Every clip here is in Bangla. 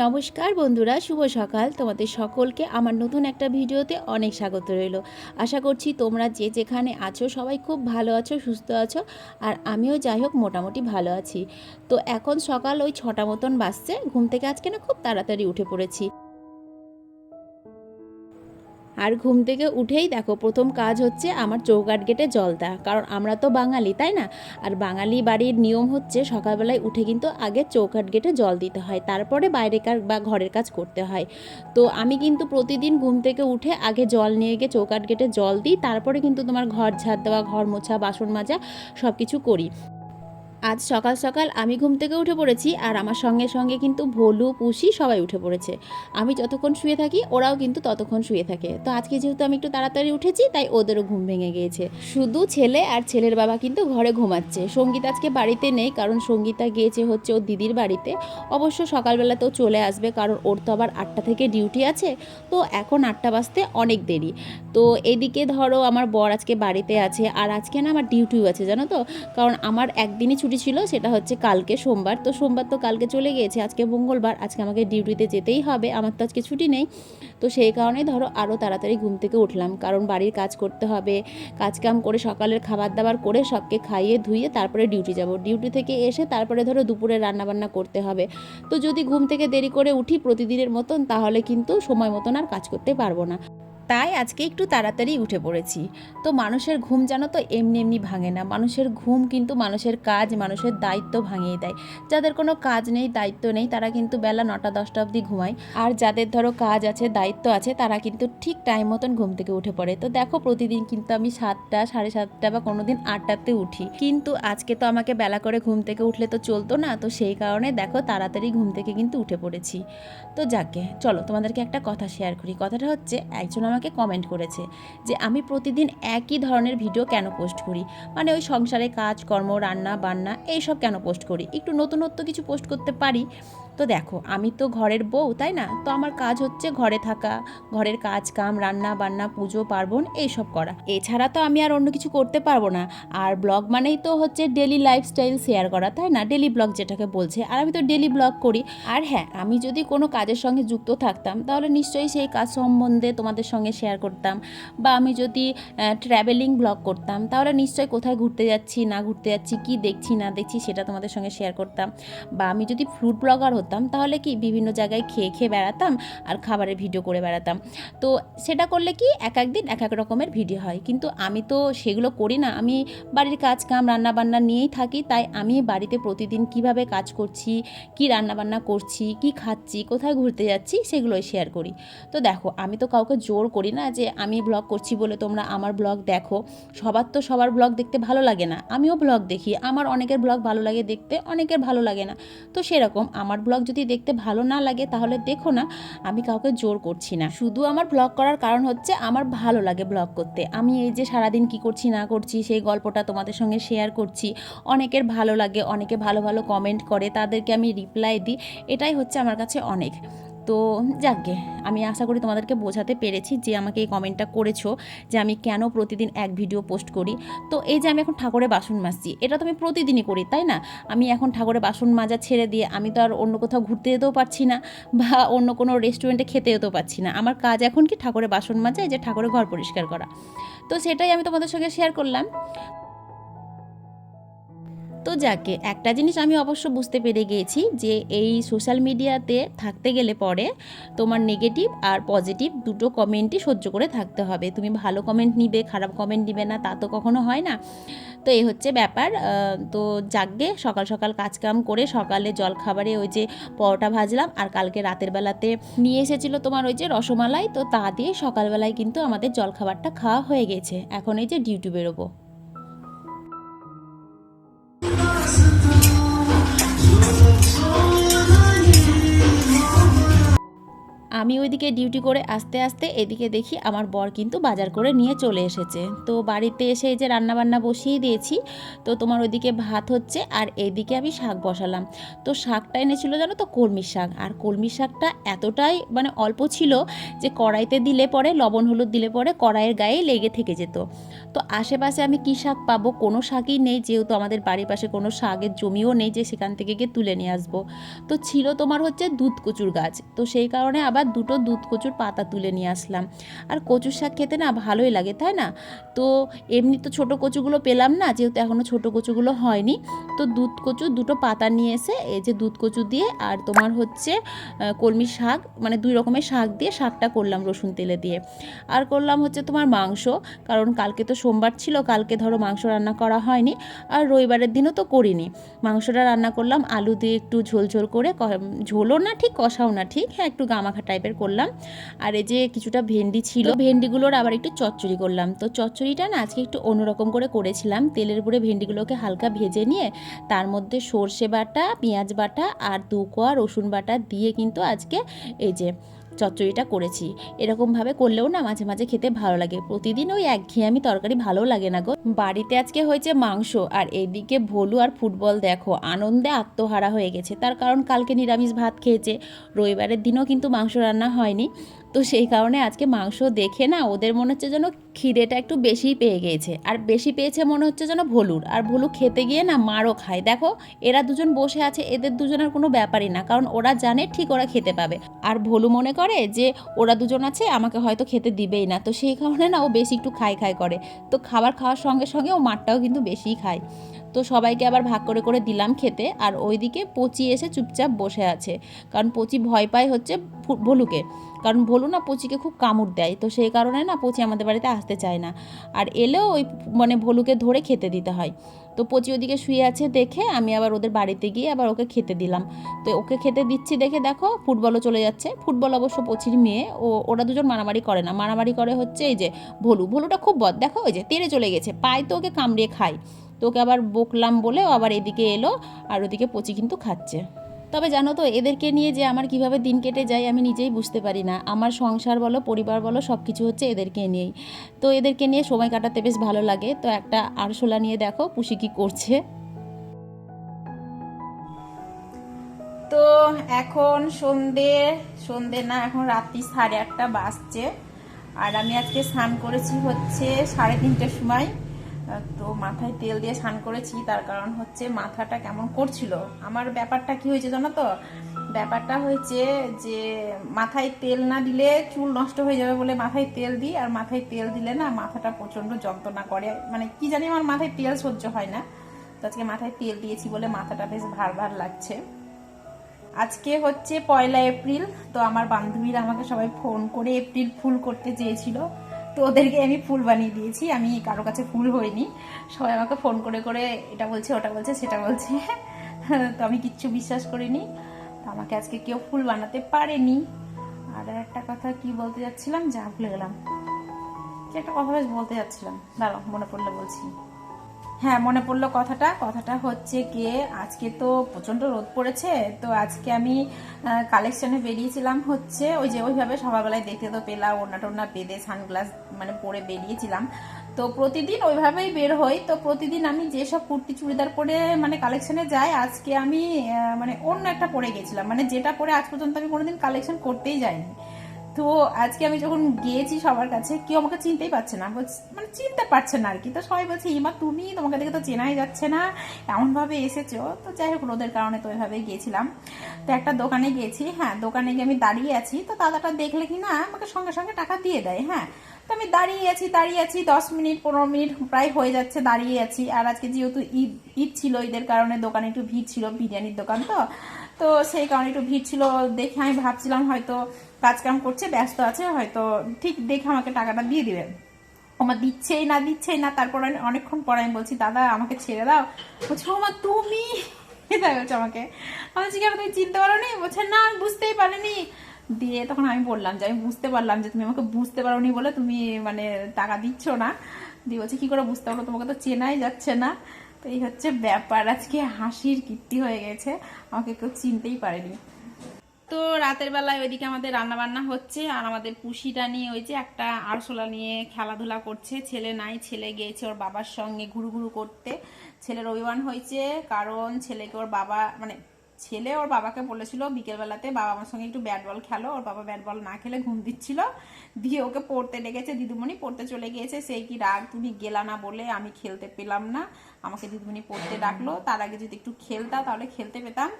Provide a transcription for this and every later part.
নমস্কার বন্ধুরা, শুভ সকাল। তোমাদের সকলকে আমার নতুন একটা ভিডিওতে অনেক স্বাগত রইল। আশা করছি তোমরা যে যেখানে আছো সবাই খুব ভালো আছো, সুস্থ আছো, আর আমিও যাই হোক মোটামুটি ভালো আছি। তো এখন সকাল ওই ছটা মতন বাসছে ঘুম থেকে আজকে না খুব তাড়াতাড়ি উঠে পড়েছি। আর ঘুম থেকে উঠেই দেখো প্রথম কাজ হচ্ছে আমার চৌকাট গেটে জল দেওয়া কারণ আমরা তো বাঙালি, তাই না? আর বাঙালি বাড়ির নিয়ম হচ্ছে সকালবেলায় উঠে কিন্তু আগে চৌকাট গেটে জল দিতে হয়, তারপরে বাইরের কাজ বা ঘরের কাজ করতে হয়। তো আমি কিন্তু প্রতিদিন ঘুম থেকে উঠে আগে জল নিয়ে গিয়ে চৌকাট গেটে জল দিই, তারপরে কিন্তু তোমার ঘর ঝাড় দেওয়া, ঘর মোছা, বাসন মাজা সব কিছু করি। আজ সকাল সকাল আমি ঘুম থেকে উঠে পড়েছি আর আমার সঙ্গে সঙ্গে কিন্তু ভোলু, পুষি সবাই উঠে পড়েছে। আমি যতক্ষণ শুয়ে থাকি, ওরাও কিন্তু ততক্ষণ শুয়ে থাকে। তো আজকে যেহেতু আমি একটু তাড়াতাড়ি উঠেছি, তাই ওদেরও ঘুম ভেঙে গিয়েছে। শুধু ছেলে আর ছেলের বাবা কিন্তু ঘরে ঘুমাচ্ছে। সংগীত আজকে বাড়িতে নেই, কারণ সঙ্গীতা গিয়েছে হচ্ছে ওর দিদির বাড়িতে। অবশ্য সকালবেলা তো চলে আসবে, কারণ ওর তো আবার আটটা থেকে ডিউটি আছে। তো এখন আটটা বাজতে অনেক দেরি। তো এদিকে ধরো আমার বর আজকে বাড়িতে আছে, আর আজকে না আমার ডিউটিও আছে, জানো তো? কারণ আমার একদিনই ছুটি ছিল, সেটা হচ্ছে কালকে সোমবার। তো সোমবার তো কালকে চলে গিয়েছে, আজকে মঙ্গলবার, আজকে আমাকে ডিউটিতে যেতেই হবে, আমার তো আজকে ছুটি নেই। তো সেই কারণে ধরো আরও তাড়াতাড়ি ঘুম থেকে উঠলাম, কারণ বাড়ির কাজ করতে হবে, কাজ কাম করে সকালের খাবার দাবার করে সবকে খাইয়ে ধুইয়ে তারপরে ডিউটি যাব। ডিউটি থেকে এসে তারপরে ধরো দুপুরে রান্নাবান্না করতে হবে। তো যদি ঘুম থেকে দেরি করে উঠি প্রতিদিনের মতন, তাহলে কিন্তু সময় মতন আর কাজ করতে পারব না। তাই আজকে একটু তাড়াতাড়ি উঠে পড়েছি। তো মানুষের ঘুম জানো তো এমনি এমনি ভাঙে না। মানুষের ঘুম কিন্তু মানুষের কাজ, মানুষের দায়িত্ব ভাঙিয়ে দেয়। যাদের কোনো কাজ নেই, দায়িত্ব নেই, তারা কিন্তু বেলা নটা, দশটা অবধি ঘুমায়। আর যাদের ধরো কাজ আছে, দায়িত্ব আছে, তারা কিন্তু ঠিক টাইম মতন ঘুম থেকে উঠে পড়ে। তো দেখো প্রতিদিন কিন্তু আমি সাতটা, সাড়ে সাতটা বা কোনো দিন আটটাতে উঠি। কিন্তু আজকে তো আমাকে বেলা করে ঘুম থেকে উঠলে তো চলতো না। তো সেই কারণে দেখো তাড়াতাড়ি ঘুম থেকে কিন্তু উঠে পড়েছি। তো যাকে চলো তোমাদেরকে একটা কথা শেয়ার করি। কথাটা হচ্ছে, একজন আমাকে কমেন্ট করেছে যে, আমি প্রতিদিন একই ধরনের ভিডিও কেন পোস্ট করি? মানে ওই সংসারে কাজ, কর্ম, রান্না, বান্না, এইসব কেন পোস্ট করি? একটু নতুনত্ব কিছু পোস্ট করতে পারি? তো দেখো, আমি তো ঘরের বউ, তাই না? তো আমার কাজ হচ্ছে ঘরে থাকা, ঘরের কাজ কাম রান্না বান্না পুজো, পার্বণ, এইসব করা। এছাড়া তো আমি আর অন্য কিছু করতে পারব না। আর ব্লগ মানেই তো হচ্ছে ডেলি লাইফস্টাইল শেয়ার করা, তাই না? ডেলি ব্লগ যেটাকে বলছে। আর আমি তো ডেলি ব্লগ করি। আর হ্যাঁ আমি যদি কোনো কাজের সঙ্গে যুক্ত থাকতাম, তাহলে নিশ্চয়ই সেই কাজ সম্বন্ধে তোমাদের সঙ্গে শেয়ার করতাম। বা আমি যদি ট্র্যাভেলিং ব্লগ করতাম, তাহলে নিশ্চয়ই কোথায় ঘুরতে যাচ্ছি, না ঘুরতে যাচ্ছি, কি দেখছি, না দেখছি, সেটা তোমাদের সঙ্গে শেয়ার করতাম। বা আমি যদি ফুড ব্লগার হতাম তাহলে কি বিভিন্ন জায়গায় খেয়ে খেয়ে বেড়াতাম আর খাবারের ভিডিও করে বেড়াতাম। তো সেটা করলে কি এক এক দিন এক এক রকমের ভিডিও হয়। কিন্তু আমি তো সেগুলো করি না। আমি বাড়ির কাজ কাম, রান্নাবান্না নিয়েই থাকি, তাই আমি বাড়িতে প্রতিদিন কীভাবে কাজ করছি, কি রান্নাবান্না করছি, কি খাচ্ছি, কোথায় ঘুরতে যাচ্ছি, সেগুলোই শেয়ার করি। তো দেখো, আমি তো কাউকে জোর করি না যে আমি ব্লগ করছি বলে তোমরা আমার ব্লগ দেখো। সবার তো সবার ব্লগ দেখতে ভালো লাগে না। আমিও ব্লগ দেখি। আমার অনেকের ব্লগ ভালো লাগে দেখতে, অনেকের ভালো লাগে না। তো সেরকম আমার যদি দেখতে ভালো না লাগে, তাহলে দেখো না, আমি কাউকে জোর করছি না। শুধু আমার ব্লগ করার কারণ হচ্ছে, আমার ভালো লাগে ব্লগ করতে। আমি এই যে সারাদিন কি করছি, না করছি, সেই গল্পটা তোমাদের সঙ্গে শেয়ার করছি। অনেকের ভালো লাগে, অনেকে ভালো ভালো কমেন্ট করে, তাদেরকে আমি রিপ্লাই দিই। এটাই হচ্ছে আমার কাছে অনেক। তো যাকগে, আমি আশা করি তোমাদেরকে বোঝাতে পেরেছি যে আমাকে এই কমেন্টটা করেছ যে আমি কেন প্রতিদিন এক ভিডিও পোস্ট করি। তো এই যে আমি এখন ঠাকুরের বাসন মাজছি, এটা তো আমি প্রতিদিনই করি, তাই না? আমি এখন ঠাকুরের বাসন মাজা ছেড়ে দিয়ে আমি তো আর অন্য কোথাও ঘুরতে যেতেও পারছি না বা অন্য কোনো রেস্টুরেন্টে খেতে যেতেও পারছি না। আমার কাজ এখন কি ঠাকুরের বাসন মাজা, এই যে ঠাকুরের ঘর পরিষ্কার করা। তো সেটাই আমি তোমাদের সঙ্গে শেয়ার করলাম। তো যাকে, একটা জিনিস আমি অবশ্য বুঝতে পেরে গিয়েছি যে এই সোশ্যাল মিডিয়াতে থাকতে গেলে পরে তোমার নেগেটিভ আর পজিটিভ দুটো কমেন্টই সহ্য করে থাকতে হবে। তুমি ভালো কমেন্ট নিবে, খারাপ কমেন্ট নিবে না, তা তো কখনো হয় না। তো এই হচ্ছে ব্যাপার। তো যাকগে, সকাল সকাল কাজকাম করে সকালে জল খাবারে ওই যে পরোটা ভাজলাম আর কালকে রাতের বেলাতে নিয়ে এসেছিল তোমার ওই যে রসমালাই। তো তা দিয়ে সকালবেলায় কিন্তু আমাদের জলখাবারটা খাওয়া হয়ে গেছে। এখন এই যে ডিউটি বেরোবো আমি ওইদিকে ডিউটি করে আস্তে আস্তে এদিকে দেখি আমার বর কিন্তু বাজার করে নিয়ে চলে এসেছে। তো বাড়িতে এসে এই যে রান্নাবান্না বসিয়ে দিয়েছি, তো তোমার ওইদিকে ভাত হচ্ছে আর এইদিকে আমি শাক বসালাম। তো শাকটা এনেছিল জানো তো কলমির শাক, আর কলমির শাকটা এতটাই মানে অল্প ছিল যে কড়াইতে দিলে পরে, লবণ হলুদ দিলে পরে কড়াইয়ের গায়ে লেগে থেকে যেত। তো আশেপাশে আমি কী শাক পাবো? কোনো শাকই নেই, যেহেতু আমাদের বাড়ির পাশে কোনো শাকের জমিও নেই যে সেখান থেকে গিয়ে তুলে নিয়ে আসব। তো ছিল তোমার হচ্ছে দুধ কচুর গাছ, তো সেই কারণে আবার দুটো দুধ কচুর পাতা তুলে নিয়ে আসলাম। আর কচুর শাক খেতে না ভালোই লাগে, তাই না? তো এমনি তো ছোটো কচুগুলো পেলাম না, যেহেতু এখনও ছোটো কচুগুলো হয়নি। তো দুধ কচু দুটো পাতা নিয়ে এসে এই যে দুধ কচু দিয়ে আর তোমার হচ্ছে কলমি শাক মানে দুই রকমের শাক দিয়ে শাকটা করলাম রসুন তেলে দিয়ে। আর করলাম হচ্ছে তোমার মাংস, কারণ কালকে তো সোমবার ছিল, কালকে ধরো মাংস রান্না করা হয়নি। আর রবিবারের দিনও তো করিনি। মাংসটা রান্না করলাম, আলু দিয়ে একটু ঝোল ঝোল করে ঝোলও না ঠিক, কষাও না ঠিক হ্যাঁ একটু গামাখা টাইপের করলাম। আর এই যে কিছুটা ভেন্ডি ছিল, ভেন্ডিগুলোর আবার একটু চচ্চড়ি করলাম। তো চচ্চড়িটা না আজকে একটু অন্যরকম করে করেছিলাম। তেলের উপরে ভেন্ডিগুলোকে হালকা ভেজে নিয়ে, তার মধ্যে সর্ষে বাটা, পেঁয়াজ বাটা আর দু কোয়া রসুন বাটা দিয়ে কিন্তু আজকে এই যে চচ্চড়িটা করেছি। এরকমভাবে করলেও না মাঝে মাঝে খেতে ভালো লাগে। প্রতিদিন ওই একঘেয়েমি তরকারি ভালো লাগে না গো। বাড়িতে আজকে হয়েছে মাংস, আর এইদিকে ভোলু আর ফুটবল দেখো, আনন্দে আত্মহারা হয়ে গেছে। তার কারণ কালকে নিরামিষ ভাত খেয়েছে। রবিবারের দিনও কিন্তু মাংস রান্না হয়নি। তো সেই কারণে আজকে মাংস দেখে না ওদের মনে হচ্ছে যেন খিদেটা একটু বেশিই পেয়ে গিয়েছে আর বেশি পেয়েছে মনে হচ্ছে যেন ভলুর। আর ভলু খেতে গিয়ে না মারও খায়। দেখো, এরা দুজন বসে আছে, এদের দুজনের কোনো ব্যাপারই না, কারণ ওরা জানে ঠিক ওরা খেতে পাবে। আর ভলু মনে করে যে ওরা দুজন আছে, আমাকে হয়তো খেতে দিবেই না। তো সেই কারণে না ও বেশি একটু খাই খাই করে। তো খাবার খাওয়ার সঙ্গে সঙ্গে ও মারটাও কিন্তু বেশিই খায়। তো সবাইকে আবার ভাগ করে করে দিলাম খেতে। আর ওইদিকে পচি এসে চুপচাপ বসে আছে। কারণ পচি ভয় পায় হচ্ছে ভলুকে। কারণ ভলু না পচিকে খুব কামড় দেয়। তো সেই কারণে না পচি আমাদের বাড়িতে আসতে চায় না। আর এলেও ওই মানে ভলুকে ধরে খেতে দিতে হয়। তো পচি ওদিকে শুয়ে আছে দেখে আমি আবার ওদের বাড়িতে গিয়ে আবার ওকে খেতে দিলাম। তো ওকে খেতে দিচ্ছি দেখে দেখো ফুটবলও চলে যাচ্ছে। ফুটবল অবশ্য পচির মেয়ে। ও, ওরা দুজন মারামারি করে না। মারামারি করে হচ্ছে এই যে ভলু। ভলুটা খুব বদ। দেখো ওই যে তেড়ে চলে গেছে। পায় তো ওকে কামড়িয়ে খায়। তো ওকে আবার বকলাম বলে আবার এদিকে এলো আর ওদিকে পচি কিন্তু খাচ্ছে। তবে জানো তো, এদেরকে নিয়ে যে আমার কীভাবে দিন কেটে যায় আমি নিজেই বুঝতে পারি না। আমার সংসার বলো, পরিবার বলো সব কিছু হচ্ছে এদেরকে নিয়েই। তো এদেরকে নিয়ে সময় কাটাতে বেশ ভালো লাগে। তো একটা আরশোলা নিয়ে দেখো পুষি কি করছে। তো এখন সন্ধে সন্ধে না, এখন রাত্রি সাড়ে আটটা বাজছে। আর আমি আজকে স্নান করেছি হচ্ছে সাড়ে তিনটের সময়। তো মাথায় তেল দিয়ে স্নান করেছি, তার কারণ হচ্ছে মাথাটা কেমন করছিল। আমার ব্যাপারটা কি হয়েছে জানো তো? ব্যাপারটা হয়েছে যে মাথায় তেল না দিলে চুল নষ্ট হয়ে যাবে বলে মাথায় তেল দিই, আর মাথায় তেল দিলে না মাথাটা প্রচণ্ড যন্ত্রণা করে। মানে কি জানি আমার মাথায় তেল সহ্য হয় না। তো আজকে মাথায় তেল দিয়েছি বলে মাথাটা বেশ ভার ভার লাগছে। আজকে হচ্ছে পয়লা এপ্রিল, তো আমার বান্ধবীরা আমাকে সবাই ফোন করে এপ্রিল ফুল করতে চেয়েছিল। তো ওদেরকে আমি ফুল বানিয়ে দিয়েছি। আমি কারও কাছে ফুল হইনি। সবাই আমাকে ফোন করে করে এটা বলছে, ওটা বলছে, সেটা বলছে। তো আমি কিচ্ছু বিশ্বাস করিনি। তো আমাকে আজকে কেউ ফুল বানাতে পারেনি। আর একটা কথা কি বলতে যাচ্ছিলাম? যা ভুলে গেলাম। একটা কথা বলতে যাচ্ছিলাম। দাঁড়াও, মনে পড়লে বলছি। হ্যাঁ মনে পড়ল কথাটা। কথাটা হচ্ছে গিয়ে, আজকে তো প্রচণ্ড রোদ পড়েছে, তো আজকে আমি কালেকশনে বেরিয়েছিলাম হচ্ছে, ওই যে ওইভাবে সকালবেলায় দেখতে তো পেলাম, ওড়না টোনা বেঁধে সানগ্লাস মানে পরে বেরিয়েছিলাম। তো প্রতিদিন ওইভাবেই বের হই, তো প্রতিদিন আমি যেসব কুর্তি, চুড়িদার পরে মানে কালেকশনে যাই, আজকে আমি মানে অন্য একটা পরে গেছিলাম। মানে যেটা পরে আজ পর্যন্ত আমি কোনোদিন কালেকশন করতেই যাইনি। তো আজকে আমি যখন গিয়েছি সবার কাছে, কেউ আমাকে চিনতেই পারছে না। মানে চিনতে পারছে না আর কি তো সবাই বলছে, ইমা, তুমি তোমাকে দেখে তো চেনাই যাচ্ছে না। এমনভাবে এসেছ। তো যাই হোক, রোদের কারণে তো ওইভাবে গিয়েছিলাম। তো একটা দোকানে গিয়েছি হ্যাঁ দোকানে গিয়ে আমি দাঁড়িয়ে আছি। তো দাদাটা দেখলে কি না, আমাকে সঙ্গে সঙ্গে টাকা দিয়ে দেয় হ্যাঁ। তো আমি দাঁড়িয়ে আছি দাঁড়িয়ে আছি, দশ মিনিট, পনেরো মিনিট প্রায় হয়ে যাচ্ছে দাঁড়িয়ে আছি। আর আজকে যেহেতু ঈদ ঈদ ছিল, ঈদের কারণে দোকানে একটু ভিড় ছিল, বিরিয়ানির দোকান তো। তো সেই কারণে একটু ভিড় ছিল, দেখে আমি ভাবছিলাম হয়তো কাজ কাম করছে, ব্যস্ত আছে, হয়তো ঠিক দেখে আমাকে টাকাটা দিয়ে দিবেন আমার দিচ্ছেই না দিচ্ছেই না, তারপর আমি অনেকক্ষণ পরে আমি বলছি, দাদা, আমাকে ছেড়ে দাও। বলছে ওমা তুমি? তাই বলছে আমাকে। আমি বলছি কেন তুমি চিনতে পারো নি বলছে, না, আমি বুঝতেই পারিনি। দিয়ে তখন আমি বললাম যে, আমি বুঝতে পারলাম যে, তুমি আমাকে বুঝতে পারোনি বলে তুমি মানে টাকা দিচ্ছ না। দিয়ে বলছে, কি করে বুঝতে পারল তোমাকে তো চেনাই যাচ্ছে না। তো এই হচ্ছে ব্যাপার। আজকে হাসির কীর্তি হয়ে গেছে। আমাকে কেউ চিনতেই পারেনি। তো রাতের বেলায় ওইদিকে আমাদের রান্না বান্না হচ্ছে, আর আমাদের পুষিটা নিয়ে ওই যে একটা আরশোলা নিয়ে খেলাধুলা করছে। ছেলে নাই, ছেলে গিয়েছে ওর বাবার সঙ্গে ঘুরু ঘুরু করতে। ছেলের অভিমান হয়েছে, কারণ ছেলেকে ওর বাবা মানে ছেলে, ওর বাবাকে বলেছিল বিকেলবেলাতে বাবা আমার সঙ্গে একটু ব্যাট বল খেলো, ওর বাবা ব্যাট বল না খেলে ঘুম দিচ্ছিল। দিয়ে ওকে পড়তে ডেকেছে দিদিমণি পড়তে চলে গিয়েছে। সেই কি রাগ, তুমি গেলা না বলে আমি খেলতে পেলাম না। আমাকে দিদিমণি পড়তে ডাকলো। তার আগে যদি একটু খেলতা তাহলে খেলতে পেতাম।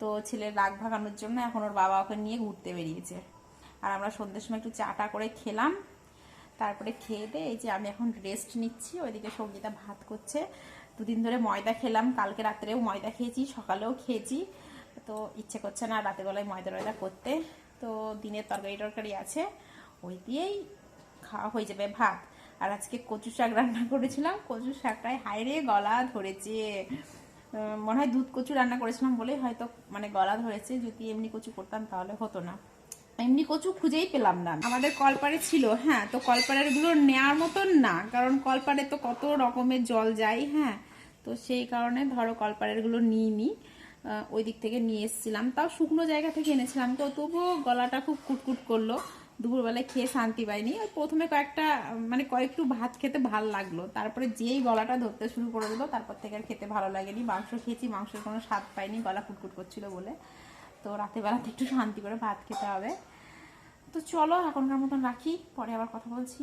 তো ছেলের রাগ ভাগানোর জন্য এখন ওর বাবা ওকে নিয়ে ঘুরতে বেরিয়েছে। আর আমরা সন্ধ্যের সময় একটু চাটা করে খেলাম। তারপরে খেয়ে দিয়ে এই যে আমি এখন রেস্ট নিচ্ছি। ওইদিকে সঙ্গীতা ভাত করছে। দুদিন ধরে ময়দা খেলাম। কালকে রাত্রেও ময়দা খেয়েছি, সকালেও খেয়েছি। তো ইচ্ছে করছে না রাতের বেলায় ময়দা টয়দা করতে। তো দিনের তরকারি টরকারি আছে ওই দিয়েই খাওয়া হয়ে যাবে ভাত। আর আজকে কচু শাক রান্না করেছিলাম কচু শাকটায় হাইরে গলা ধরেছে। মনে হয় দুধ কচু রান্না করেছিলাম বলেই হয়তো মানে গলা ধরেছে যদি এমনি কচু করতাম তাহলে হতো না। এমনি কচু খুঁজেই পেলাম না। আমাদের কলপারে ছিল হ্যাঁ তো কলপাড়েরগুলো নেওয়ার মতন না কারণ কলপারে তো কত রকমের জল যায় হ্যাঁ। তো সেই কারণে ধরো কলপাড়েরগুলো নিইনি। আহ, ওই দিক থেকে নিয়ে এসেছিলাম। তাও শুকনো জায়গা থেকে এনেছিলাম। তো তবুও গলাটা খুব কুটকুট করল। দুপুরবেলায় খেয়ে শান্তি পাইনি। ওই প্রথমে কয়েকটা মানে কয়েকটু ভাত খেতে ভালো লাগল। তারপরে যেই গলাটা ধরতে শুরু করে দিলো, তারপর থেকে আর খেতে ভালো লাগেনি। মাংস খেয়েছি, মাংসের কোনো স্বাদ পাইনি, গলা কুটকুট করছিল বলে। তো রাতের বেলাতে একটু শান্তি করে ভাত খেতে হবে। তো চলো, এখনকার মতন রাখি। পরে আবার কথা বলছি।